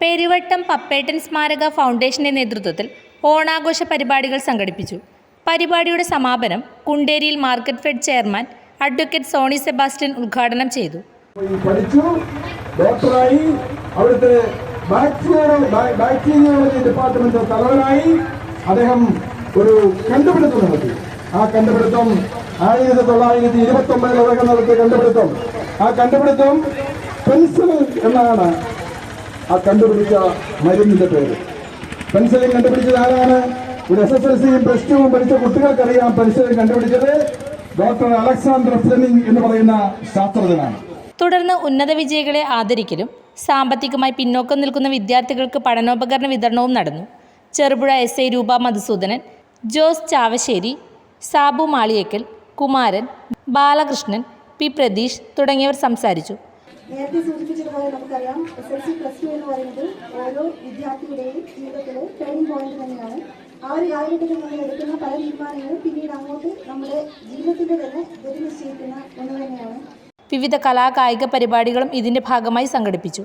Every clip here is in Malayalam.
പെരുവട്ടം പപ്പേട്ടൻ സ്മാരക ഫൗണ്ടേഷന്റെ നേതൃത്വത്തിൽ ഓണാഘോഷ പരിപാടികൾ സംഘടിപ്പിച്ചു. പരിപാടിയുടെ സമാപനം കുണ്ടേരിയിൽ Marketfed chairman advocate Sony Sebastian ഉദ്ഘാടനം ചെയ്തു. പഠിച്ചു. ഡോക്ടറായി. അവിടുത്തെ ബാക്ടീരിയോളജി ഡിപ്പാർട്ട്മെന്റ് തലവനായി. അദ്ദേഹം ഒരു കണ്ടുപിടുത്തം നടത്തി. ആ കണ്ടുപിടുത്തം ആയിരത്തി തൊള്ളായിരത്തി ഇരുപത്തി ഒമ്പതിൽ അദ്ദേഹം നടത്തിയ കണ്ടുപിടുത്തം. ആ കണ്ടുപിടുത്തം പെൻസിലിൻ എന്നാണ് ആ കണ്ടുപിടിച്ച മരുന്നിന്റെ പേര്. പെൻസിലിൻ കണ്ടുപിടിച്ചത് ആരാണ്? ഒരു എസ് എസ് എൽ സിയും പ്ലസ് ടുവും പഠിച്ച കുട്ടികൾക്കറിയാം പെൻസിലിൻ കണ്ടുപിടിച്ചത്. ഡോക്ടർ അലക്സാണ്ടർ ഫ്ലെമിംഗ് എന്ന് പറയുന്ന ശാസ്ത്രജ്ഞനാണ്. തുടർന്ന് ഉന്നത വിജയികളെ ആദരിക്കലും സാമ്പത്തികമായി പിന്നോക്കം നിൽക്കുന്ന വിദ്യാർത്ഥികൾക്ക് പഠനോപകരണ വിതരണവും നടന്നു. Cherupuzha S I Roopa Madhusoodanan Jose Chavassery Sabu Maliyekkal Kumaran Balakrishnan P Pratheesh തുടങ്ങിയവർ സംസാരിച്ചു. നേരത്തെ സൂചിപ്പിച്ചതുപോലെ നമുക്കറിയാം S L C plus two എന്ന് പറയുന്നത് ഓരോ വിദ്യാർത്ഥിയുടെയും ജീവിതത്തിലെ ടേണിംഗ് പോയിന്റ് തന്നെയാണ്. ആ ഒരു കാലഘട്ടത്തിൽ നമ്മൾ എടുക്കുന്ന പല തീരുമാനങ്ങളും പിന്നീട് അങ്ങോട്ട് നമ്മുടെ ജീവിതത്തിന്റെ തന്നെ ഗതി നിശ്ചയിക്കുന്ന ഒന്ന് തന്നെയാണ്. വിവിധ കലാകായിക പരിപാടികളും ഇതിന്റെ ഭാഗമായി സംഘടിപ്പിച്ചു.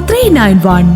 three nine one